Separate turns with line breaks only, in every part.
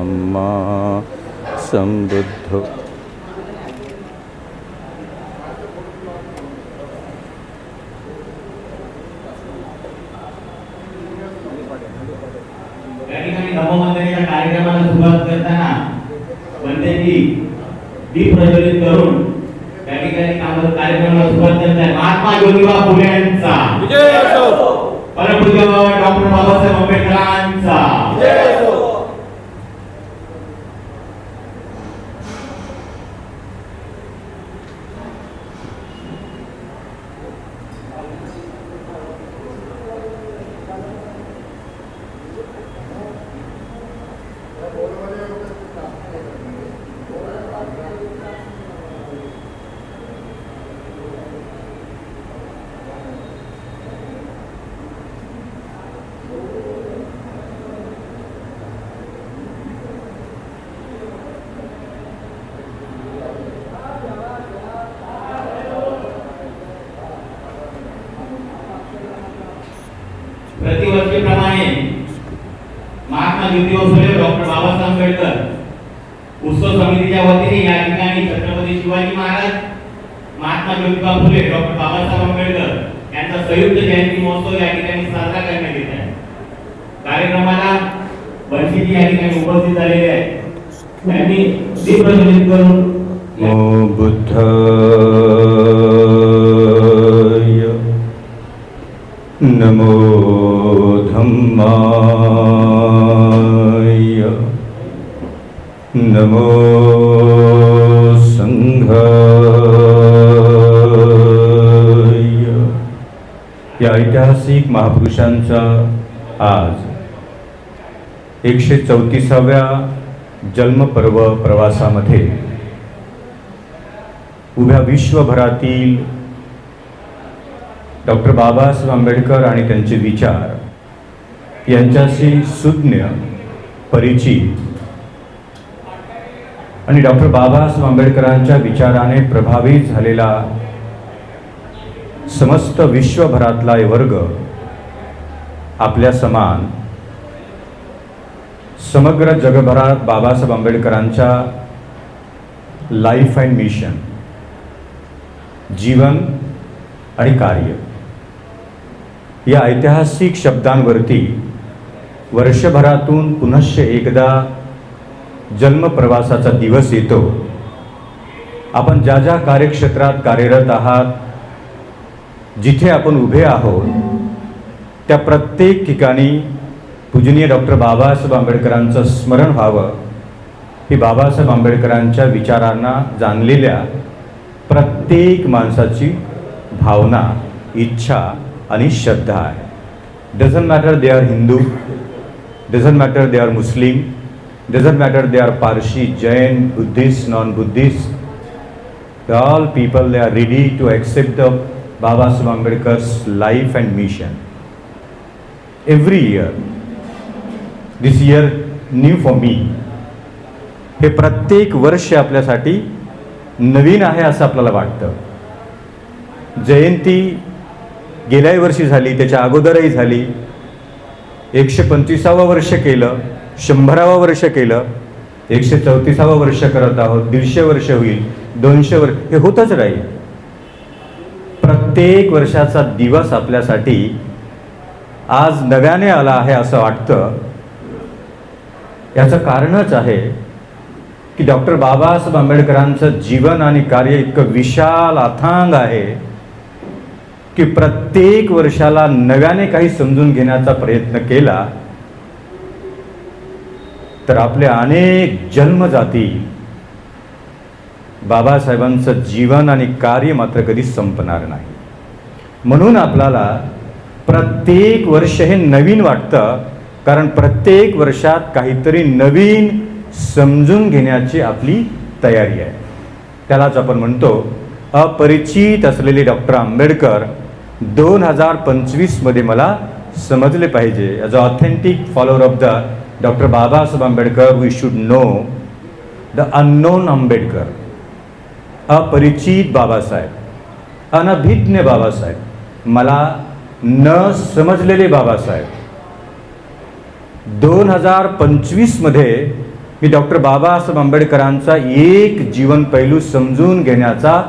सम्मा सम्बुद्धो
या ठिकाणी धम्मवंदनेच्या कार्यक्रमाला सुरुवात करताना म्हणते की दीप प्रज्वलित करून त्या ठिकाणी काम- कार्यक्रमाला सुरुवात करत आहे महात्मा ज्योतिबा फुले यांचा परमपूज्य डॉक्टर बाबासाहेब आंबेडकरांचा प्रतिवर्षीप्रमाणे महात्मा ज्योतिबा डॉक्टर बाबासाहेब आंबेडकर. उत्सव समितीच्या वतीने या ठिकाणी छत्रपती शिवाजी महाराज महात्मा ज्योतिबा फुले डॉक्टर बाबासाहेब आंबेडकर यांचा संयुक्त जयंती महोत्सव या ठिकाणी साजरा करण्यात येत आहे. कार्यक्रमाला बंशीजी या ठिकाणी उपस्थित झालेले आहेत. त्यांनी दीप्रज्वलित करून
नमो बुद्धाय नमो धम्मा नमो संघ या ऐतिहासिक महापुरुषांचा आज एकशे चौतीसाव्या जन्मपर्व प्रवासामध्ये उभ्या विश्वभरातील डॉक्टर बाबासाहेब आंबेडकर आणि त्यांचे विचार यांच्याशी सुज्ञ परिचित आणि डॉक्टर बाबासाहेब आंबेडकरांच्या विचाराने प्रभावित झालेला समस्त विश्वभरातला हे वर्ग आपल्या समान समग्र जगभरात बाबासाहेब आंबेडकरांच्या लाईफ अँड मिशन जीवन आणि कार्य या ऐतिहासिक शब्दांवरती वर्षभरातून पुनश्च एकदा जन्मप्रवासाचा दिवस येतो. आपण ज्या ज्या कार्यक्षेत्रात कार्यरत आहात जिथे आपण उभे आहोत त्या प्रत्येक ठिकाणी पूजनीय डॉक्टर बाबासाहेब आंबेडकरांचं स्मरण व्हावं. ही बाबासाहेब आंबेडकरांच्या विचारांना जाणलेल्या प्रत्येक माणसाची भावना इच्छा आणि श्रद्धा आहे. Doesn't matter they are Hindu doesn't matter they are Muslim doesn't matter they are Parsi Jain Buddhist non Buddhist All people they are ready to accept the Baba Saheb Ambedkar's life and mission. Every year, this year new for me. हे प्रत्येक वर्ष आपल्यासाठी नवीन आहे असं आपल्याला वाटतं. जयंती गेल्याही वर्षी झाली त्याच्या अगोदरही झाली. एकशे पंचवीसावं वर्ष केलं. शंभरावं वर्ष केलं एकशे चौतीसावं वर्ष करत आहोत दीडशे वर्ष होईल दोनशे वर्ष हे होतच राहील. प्रत्येक वर्षाचा दिवस आपल्यासाठी आज नव्याने आला आहे असं वाटतं. याचं कारणच आहे की डॉक्टर बाबासाहेब आंबेडकरांचं जीवन आणि कार्य इतकं विशाल अथांग आहे की प्रत्येक वर्षाला नव्याने काही समजून घेण्याचा प्रयत्न केला तर आपल्या अनेक जन्म जातील बाबासाहेबांचं जीवन आणि कार्य मात्र कधी संपणार नाही. म्हणून आपल्याला प्रत्येक वर्ष हे नवीन वाटतं कारण प्रत्येक वर्षात काहीतरी नवीन समजून घेण्याची आपली तयारी आहे. त्यालाच आपण म्हणतो अपरिचित असलेले डॉक्टर आंबेडकर दोन हजार पंचवीसमध्ये मला समजले पाहिजे. As a authentic follower of the doctor Babasaheb Ambedkar we should know the unknown Ambedkar अपरिचित बाबासाहेब अनभिज्ञ बाबासाहेब मला न समजलेले बाबासाहेब. दोन हजार पंचवीसमध्ये मी डॉक्टर बाबासाहेब आंबेडकरांचा एक जीवन पैलू समजून घेण्याचा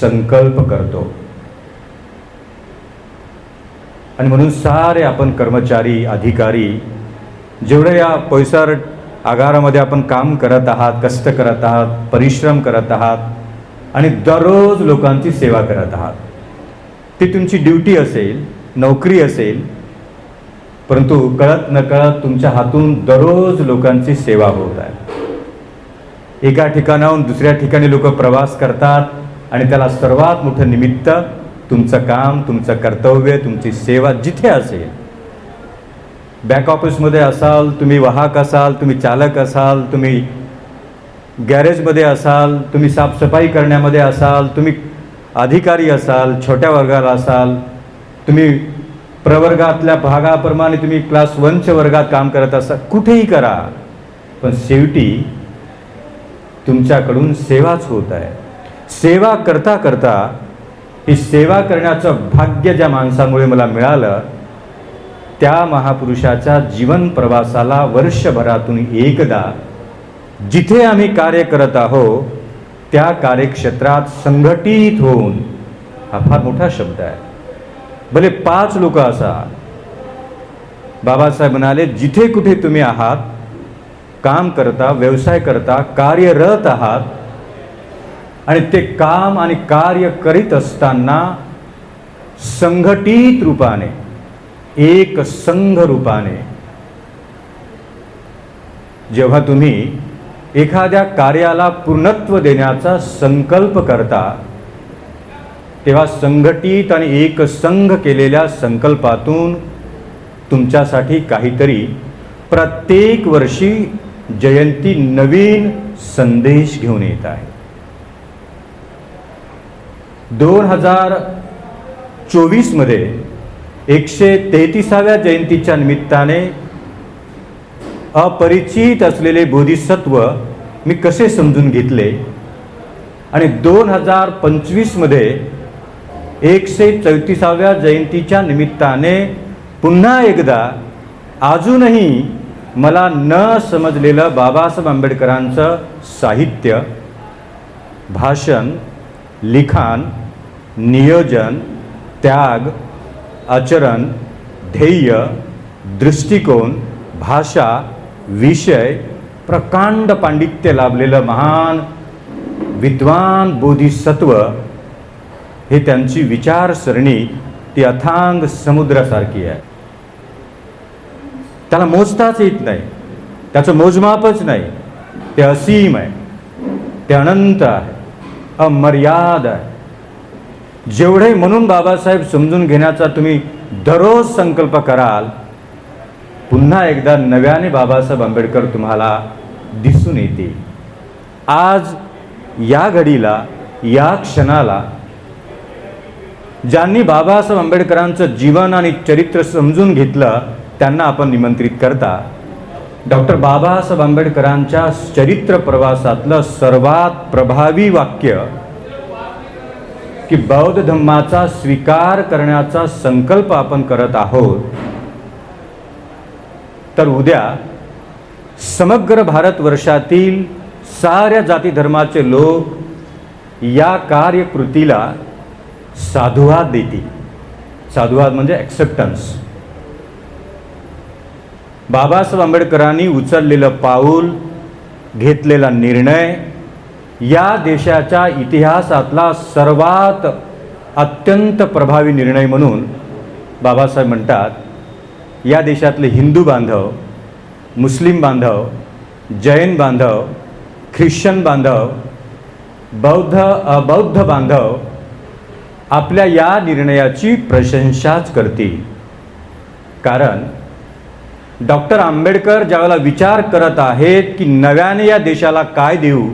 संकल्प करतो. आणि म्हणून सारे आपण कर्मचारी अधिकारी जेवढं या पैसार आगारामध्ये आपण काम करत आहात कष्ट करत आहात परिश्रम करत आहात आणि दररोज लोकांची सेवा करत आहात ती तुमची ड्युटी असेल नोकरी असेल परंतु कळत नकळत तुमच्या हातून दररोज लोकांची सेवा होत आहे. एका ठिकाणाहून दुसऱ्या ठिकाणी लोक प्रवास करतात आणि त्याला सर्वात मोठं निमित्त तुमचं काम तुमचं कर्तव्य तुमची सेवा जिथे असेल बॅक ऑफिसमध्ये असाल तुम्ही वाहक असाल तुम्ही चालक असाल तुम्ही गॅरेजमध्ये असाल तुम्ही साफसफाई करण्यामध्ये असाल तुम्ही अधिकारी असाल छोट्या वर्गाला असाल तुम्ही प्रवर्गातल्या भागाप्रमाणे तुम्ही क्लास वनच्या वर्गात काम करत असाल कुठेही करा. पण शेवटी तुमच्याकडून सेवाच होत आहे. सेवा करता करता ही सेवा करण्याचं भाग्य ज्या माणसामुळे मला मिळालं त्या महापुरुषाच्या जीवन प्रवासाला वर्षभरातून एकदा जिथे आम्ही कार्य करत आहोत त्या कार्यक्षेत्रात संघटित होऊन हा फार मोठा शब्द आहे. भले पाच लोक असा. बाबासाहेब म्हणाले जिथे कुठे तुम्ही आहात काम करता व्यवसाय करता कार्यरत आहात आणि ते काम आणि कार्य करीत असताना संघटित रूपाने एक संघ रूपाने. जेव्हा तुम्ही एखाद्या कार्याला पूर्णत्व देण्याचा संकल्प करता तेव्हा संघटित आणि एक संघ केलेल्या संकल्पातून तुमच्यासाठी काहीतरी प्रत्येक वर्षी जयंती नवीन संदेश घेऊन येत आहे. दोन हजार चोवीसमध्ये एकशे तेहतीसाव्या जयंतीच्या निमित्ताने अपरिचित असलेले बोधिसत्व मी कसे समजून घेतले? आणि दोन हजार पंचवीसमध्ये एकशे चौतीसाव्या जयंतीच्या निमित्ताने पुन्हा एकदा अजूनही मला न समजलेलं बाबासाहेब आंबेडकरांचं साहित्य भाषण लिखाण नियोजन त्याग आचरण ध्येय दृष्टिकोन भाषा विषय प्रकांड पांडित्य लाभलेलं महान विद्वान बोधिसत्व हे त्यांची विचारसरणी ती अथांग समुद्रासारखी आहे. त्याला मोजताच येत नाही. त्याचं मोजमापच नाही. ते असीम आहे. ते अनंत आहे. अमर्याद आहे. जेवढे म्हणून बाबासाहेब समजून घेण्याचा तुम्ही दररोज संकल्प कराल पुन्हा एकदा नव्याने बाबासाहेब आंबेडकर तुम्हाला दिसून येतील. आज या घडीला या क्षणाला ज्यांनी बाबासाहेब आंबेडकरांचं जीवन आणि चरित्र समजून घेतलं त्यांना आपण निमंत्रित करता. डॉक्टर बाबासाहेब आंबेडकरांच्या चरित्र प्रवासातलं सर्वात प्रभावी वाक्य की बौद्ध धम्माचा स्वीकार करण्याचा संकल्प आपण करत आहोत तर उद्या समग्र भारतवर्षातील साऱ्या जाती धर्माचे लोक या कार्यकृतीला साधुवाद देतील. साधुवाद म्हणजे ॲक्सेप्टन्स बाबासाहेब आंबेडकरांनी उचललेलं पाऊल घेतलेला निर्णय या देशाच्या इतिहासातला सर्वात अत्यंत प्रभावी निर्णय म्हणून बाबासाहेब म्हणतात या देशातले हिंदू बांधव मुस्लिम बांधव जैन बांधव ख्रिश्चन बांधव बौद्ध बौद्ध बांधव आपल्या या निर्णयाची प्रशंसाच करतील. कारण डॉक्टर आंबेडकर ज्यावेळेला विचार करत आहेत की नव्याने या देशाला काय देऊ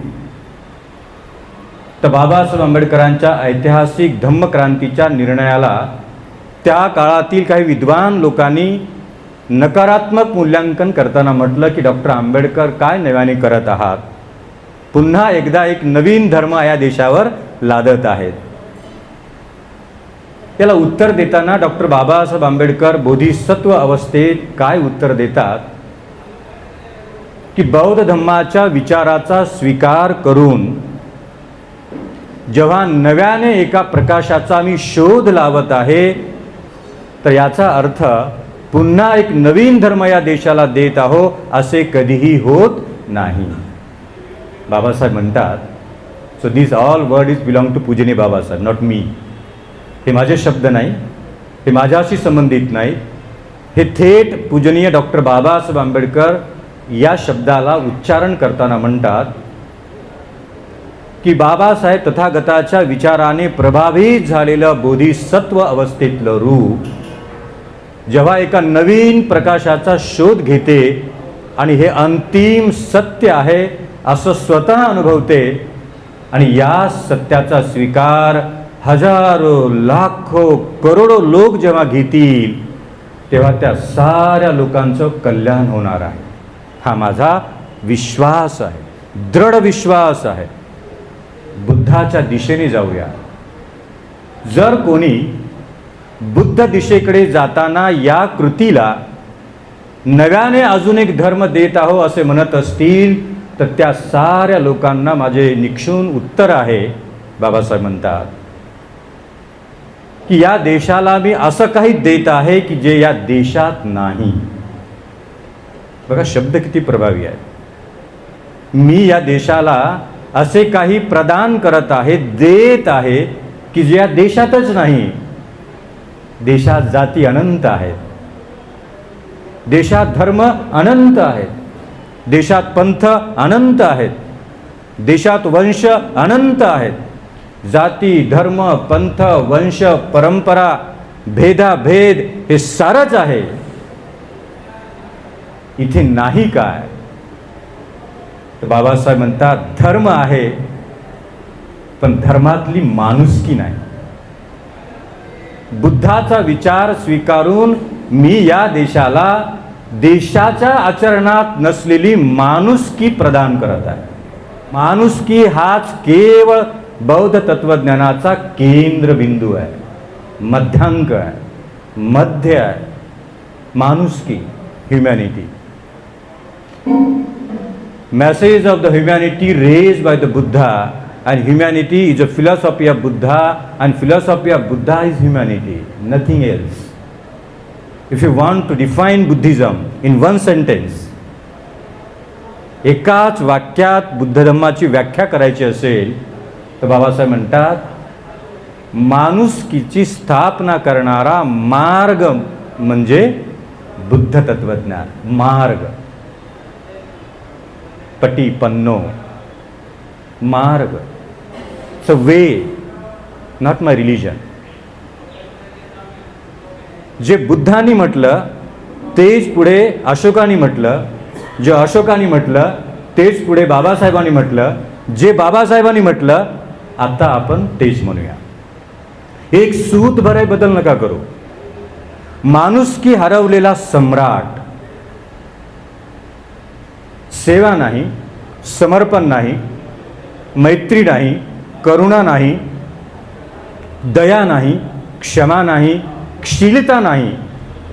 तर बाबासाहेब आंबेडकरांच्या ऐतिहासिक धम्मक्रांतीच्या निर्णयाला त्या काळातील काही विद्वान लोकांनी नकारात्मक मूल्यांकन करताना म्हटलं की डॉक्टर आंबेडकर काय नव्याने करत आहात? पुन्हा एकदा एक नवीन धर्म या देशावर लादत आहेत. याला उत्तर देताना डॉक्टर बाबासाहेब आंबेडकर बोधिसत्व अवस्थेत काय उत्तर देतात? की बौद्ध धम्माच्या विचाराचा स्वीकार करून जेव्हा नव्याने एका प्रकाशाचा मी शोध लावत आहे तर याचा अर्थ पुन्हा एक नवीन धर्म या देशाला देत आहो असे कधीही होत नाही. बाबासाहेब म्हणतात so this all word is belong to पूजने बाबासाहेब नॉट मी हे माझे शब्द नाही हे माझ्याशी संबंधित नाही. हे थेट पूजनीय डॉक्टर बाबासाहेब आंबेडकर या शब्दाला उच्चारण करताना म्हणतात की बाबासाहेब तथागताच्या विचाराने प्रभावित झालेलं बोधिसत्व अवस्थेतलं रूप जेव्हा एका नवीन प्रकाशाचा शोध घेते आणि हे अंतिम सत्य आहे असं स्वतः अनुभवते आणि या सत्याचा स्वीकार हजारो लाखो करोडो लोक जेव्हा घेतील तेव्हा त्या साऱ्या लोकांचं कल्याण होणार आहे. हा माझा विश्वास आहे दृढ विश्वास आहे. बुद्धाच्या दिशेने जाऊया. जर कोणी बुद्ध दिशेकडे जाताना या कृतीला नव्याने अजून एक धर्म देत आहो असे म्हणत असतील तर त्या साऱ्या लोकांना माझे निक्षून उत्तर आहे बाबासाहेब म्हणतात. की या देशाला मी असं काही देत आहे की जे या देशात नाही. बघा शब्द किती प्रभावी आहे मी या देशाला असे काही प्रदान करत आहे देत आहे की जे या देशातच नाही देशात जाती अनंत आहेत. देशात धर्म अनंत आहेत. देशात पंथ अनंत आहेत. देशात वंश अनंत आहेत. जाती धर्म पंथ वंश परंपरा भेदाभेद हे सारच आहे. इथे नाही काय? तर बाबासाहेब म्हणतात धर्म आहे पण धर्मातली माणुसकी नाही. बुद्धाचा विचार स्वीकारून मी या देशाला देशाच्या आचरणात नसलेली माणुसकी प्रदान करत आहे. माणुसकी हाच केवळ बौद्ध तत्वज्ञानाचा केंद्रबिंदू आहे. मध्यांक आहे मध्य आहे. माणुसकी humanity message of the humanity raised by the Buddha and humanity is a philosophy of Buddha and philosophy of Buddha is humanity, nothing else. If you want to define Buddhism in one sentence, एकाच वाक्यात बुद्ध धम्माची व्याख्या करायची असेल तर बाबासाहेब म्हणतात माणुसकीची स्थापना करणारा मार्ग म्हणजे बुद्ध तत्वज्ञान मार्ग पटी पन्नो मार्ग अ वे नॉट माय रिलिजन जे बुद्धांनी म्हटलं तेच पुढे अशोकानी म्हटलं जे अशोकानी म्हटलं तेच पुढे बाबासाहेबांनी म्हटलं जे बाबासाहेबांनी म्हटलं आता आपण तेच म्हणूया. एक सूत भराय बदल नका करू. माणुसकी हरवलेला सम्राट सेवा नाही समर्पण नाही मैत्री नाही करुणा नाही दया नाही क्षमा नाही क्षीलता नाही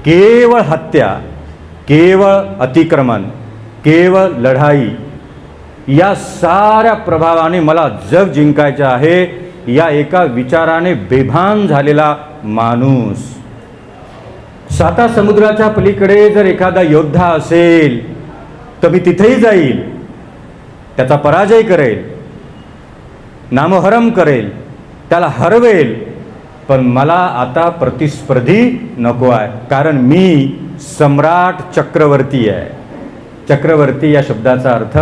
केवळ हत्या केवळ अतिक्रमण केवळ लढाई या साऱ्या प्रभावाने मला जग जिंकायचं आहे या एका विचाराने बेभान झालेला माणूस. साता समुद्राच्या पलीकडे जर एखादा योद्धा असेल तर मी तिथेही जाईल. त्याचा पराजय करेल. नामहरम करेल. त्याला हरवेल. पण मला आता प्रतिस्पर्धी नको आहे. कारण मी सम्राट चक्रवर्ती आहे. चक्रवर्ती या शब्दाचा अर्थ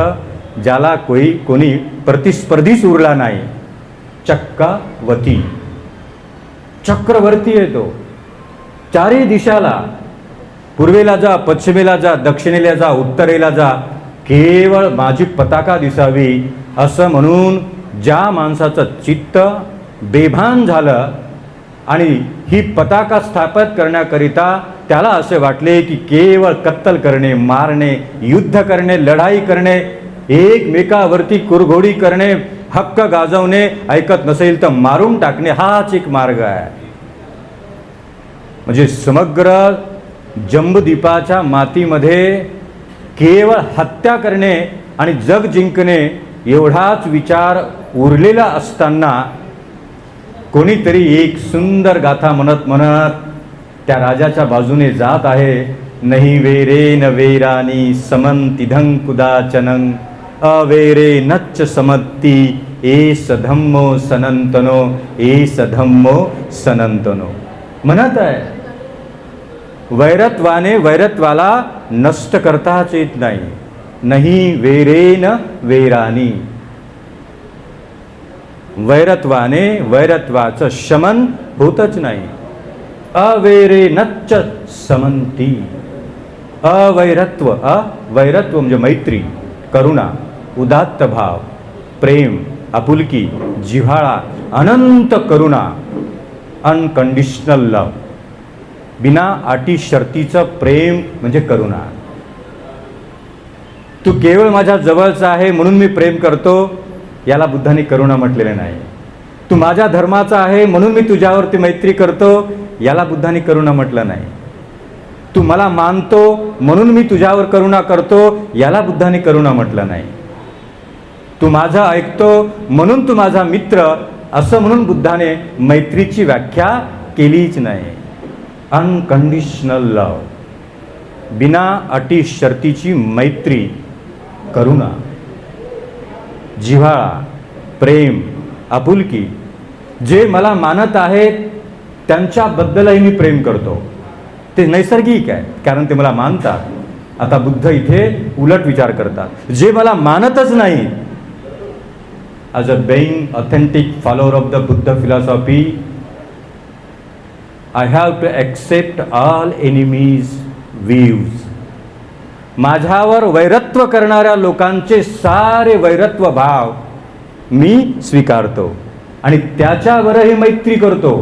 ज्याला कोई कोणी प्रतिस्पर्धीच उरला नाही. चक्कावती. चक्रवर्ती आहे तो चारही दिशाला पूर्वेला जा पश्चिमेला जा दक्षिणेला जा उत्तरेला जा. केवळ माझी पताका दिसावी असं म्हणून ज्या माणसाचं चित्त बेभान झालं आणि ही पताका स्थापित करण्याकरिता त्याला असे वाटले की केवळ कत्तल करणे मारणे युद्ध करणे लढाई करणे एकमेकावरती कुरघोडी करणे हक्क गाजवणे ऐकत नसेल तर मारून टाकणे हाच एक मार्ग आहे. म्हणजे समग्र जंबदीपाच्या मातीमध्ये केवळ हत्या करणे आणि जग जिंकणे एवढाच विचार उरलेला असताना कोणीतरी एक सुंदर गाथा म्हणत म्हणत त्या राजाच्या बाजूने जात आहे. नाही वेरे न वेरानी समंतिधं कुदाचनं अवेरे नच्च समत्ती ए सधम्मो सनंतनो ए सधम्मो सनंतनो. म्हणत आहे. वैरत्वाने वैरत्वाला नष्ट करताच येत नाही. नाही वेरेन वेरानी वैरत्वाने वैरत्वाचं शमन होतच नाही. अवेरे नच्च समंती. अवैरत्व अवैरत्व म्हणजे मैत्री करुणा उदात्त भाव प्रेम आपुलकी जिव्हाळा अनंत करुणा अनकंडिशनल लव बिना अटी शर्तीचं प्रेम म्हणजे करुणा. तू केवळ माझ्या जवळचा आहे म्हणून मी प्रेम करतो याला बुद्धाने करुणा म्हटलेले नाही. तू माझ्या धर्माचा आहे म्हणून मी तुझ्यावरती मैत्री करतो याला बुद्धाने करुणा म्हटलं नाही. तू मला मानतो म्हणून मी तुझ्यावर करुणा करतो याला बुद्धाने करुणा म्हटलं नाही. तू माझं ऐकतो म्हणून तू माझा मित्र असं म्हणून बुद्धाने मैत्रीची व्याख्या केलीच नाही. अनकंडिशनल लव बिना अटी शर्तीची मैत्री करुणा जिव्हाळा प्रेम आपुलकी जे मला मानत आहेत त्यांच्याबद्दलही मी प्रेम करतो. ते नैसर्गिक आहे कारण ते मला मानतात. आता बुद्ध इथे उलट विचार करतात. जे मला मानतच नाही as a being authentic follower of the Buddha philosophy I have to accept all enemies views माझ्यावर वैरत्व करणाऱ्या लोकांचे सारे वैरत्व भाव मी स्वीकारतो आणि त्याच्यावरही मैत्री करतो.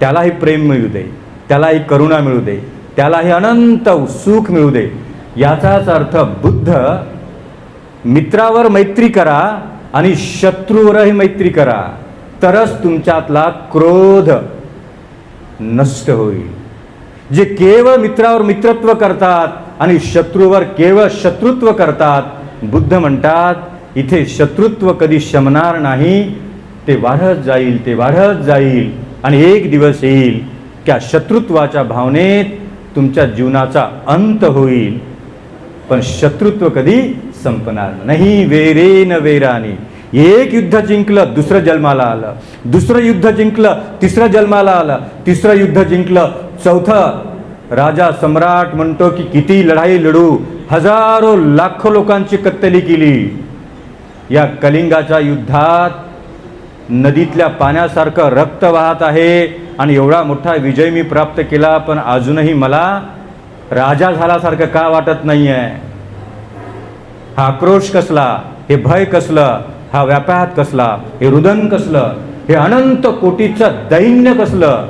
त्यालाही प्रेम मिळू दे त्यालाही करुणा मिळू दे त्यालाही अनंत सुख मिळू दे. याचाच अर्थ बुद्ध मित्रावर मैत्री करा आणि शत्रूवरही मैत्री करा. तरच तुमच्यातला क्रोध नष्ट होईल. जे केवळ मित्रावर मित्रत्व करतात आणि शत्रूवर केवळ शत्रुत्व करतात बुद्ध म्हणतात इथे शत्रुत्व कधी शमणार नाही ते वाढत जाईल ते वाढत जाईल आणि एक दिवस येईल त्या शत्रुत्वाच्या भावनेत तुमच्या जीवनाचा अंत होईल. पण शत्रुत्व कधी संपणार नाही. वेरेन वेराने. एक युद्ध जिंकलं दुसरं जन्माला आलं. दुसरं युद्ध जिंकलं तिसरं जन्माला आलं. तिसरं युद्ध जिंकलं. चौथं राजा सम्राट म्हणतो की किती लढाई लढू. हजारो लाखो लोकांची कत्तली केली. या कलिंगाच्या युद्धात नदीतल्या पाण्यासारखं रक्त वाहत आहे आणि एवढा मोठा विजय मी प्राप्त केला पण अजूनही मला राजा झाल्यासारखं का वाटत नाही आहे हा आक्रोश कसला? हे भय कसलं? हा व्यापात कसला? हे रुदन कसलं? हे अनंत कोटीचं दैन्य कसलं?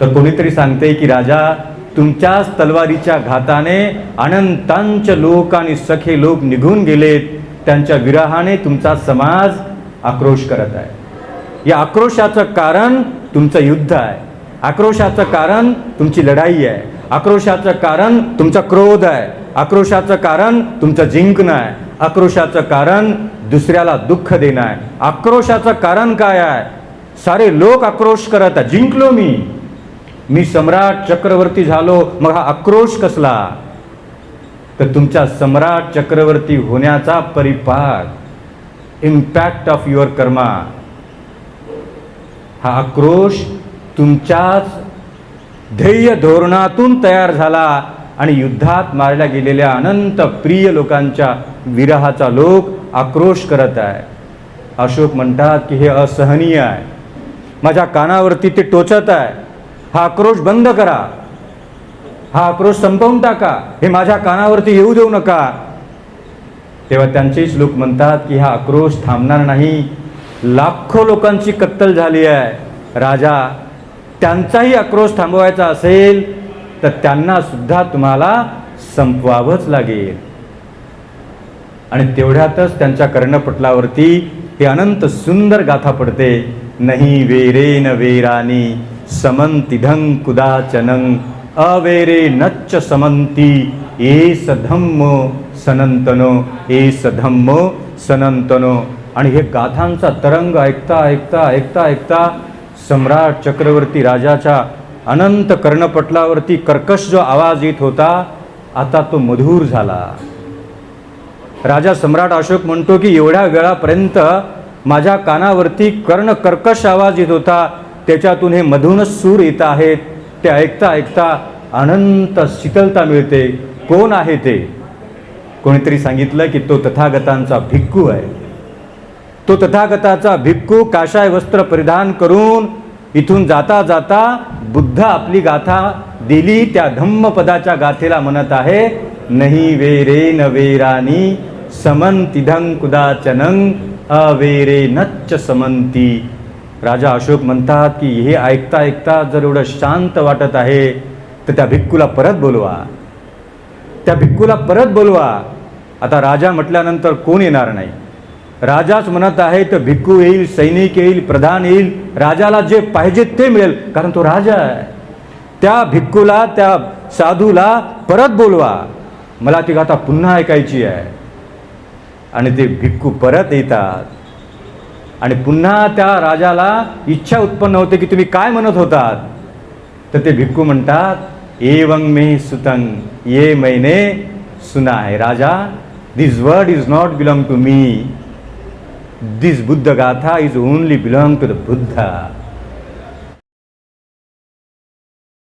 तर कोणीतरी सांगते की राजा तुमच्याच तलवारीच्या घाताने अनंतांच लोक आणि सखे लोक निघून गेलेत. त्यांच्या विरहाने तुमचा समाज आक्रोश करत आहे. या आक्रोशाचं कारण तुमचं युद्ध आहे. आक्रोशाचं कारण तुमची लढाई आहे. आक्रोशाचं कारण तुमचा क्रोध आहे. आक्रोशाचं कारण तुमचं जिंकणं आहे. आक्रोशाचं कारण दुसऱ्याला दुःख देणं आहे. आक्रोशाचं कारण काय आहे? सारे लोक आक्रोश करत आहे. जिंकलो मी. मी सम्राट चक्रवर्ती झालो. मग हा आक्रोश कसला? तर तुमच्या सम्राट चक्रवर्ती होण्याचा परिपाक इम्पॅक्ट ऑफ युअर कर्मा हा आक्रोश तुमच्याच ध्येय धोरणातून तयार झाला. आणि युद्धात मारल्या गेलेल्या अनंत प्रिय लोकांच्या विरहाचा लोक आक्रोश करत आहे. अशोक म्हणतात की हे असहनीय आहे. माझ्या कानावरती ते टोचत आहे. हा आक्रोश बंद करा. हा आक्रोश संपवून टाका. हे माझ्या कानावरती येऊ देऊ नका. तेव्हा त्यांचेच लोक म्हणतात की हा आक्रोश थांबणार नाही. लाखो लोकांची कत्तल झाली आहे. राजा त्यांचाही आक्रोश थांबवायचा असेल तर त्यांना सुद्धा तुम्हाला संपवावंच लागेल. आणि तेवढ्यातच त्यांच्या कर्णपटलावरती ते अनंत सुंदर गाथा पडते. नाही वेरेन वेरानी वेरानी समंतिधं कुदाचनं अवेरे नच्च समंती एस धम्म सनंतनो एस धम्म सनंतनो आणि हे गाथांचा तरंग ऐकता ऐकता ऐकता ऐकता सम्राट चक्रवर्ती राजाच्या अनंत कर्णपटलावरती कर्कश जो आवाज येत होता आता तो मधुर झाला. राजा सम्राट अशोक म्हणतो की एवढ्या वेळापर्यंत माझ्या कानावरती कर्ण कर्कश आवाज येत होता त्याच्यातून हे मधूनच सूर येत आहेत ते ऐकता ऐकता अनंत शीतलता मिळते. कोण आहे ते? कोणीतरी सांगितलं की तो तथागतांचा भिक्खू आहे. तो तथागताचा भिक्खू काशाय वस्त्र परिधान करून इथून जाता जाता बुद्ध आपली गाथा दिली त्या धम्मपदाच्या गाथेला म्हणत आहे नाही वेरे न वेरानी समंतिधं कुदाचनंग अवेरे नच्च समंती राजा अशोक म्हणतात की हे ऐकता ऐकता जर एवढं शांत वाटत आहे तर त्या भिक्कूला परत बोलवा. त्या भिक्खूला परत बोलवा. आता राजा म्हटल्यानंतर कोण येणार नाही? राजाच म्हणत आहे तर भिक्खू येईल सैनिक येईल प्रधान येईल. राजाला जे पाहिजे ते मिळेल कारण तो राजा आहे. त्या भिक्खूला त्या साधूला परत बोलवा. मला ती गाथा पुन्हा ऐकायची आहे. आणि ते भिक्खू परत येतात. आणि पुन्हा त्या राजाला इच्छा उत्पन्न होते की तुम्ही काय म्हणत होतात? तर ते भिक्खू म्हणतात एवंग मे सुतंग ये मैने सुना आहे राजा this word is not belong to me this Buddha gatha is only belong to the Buddha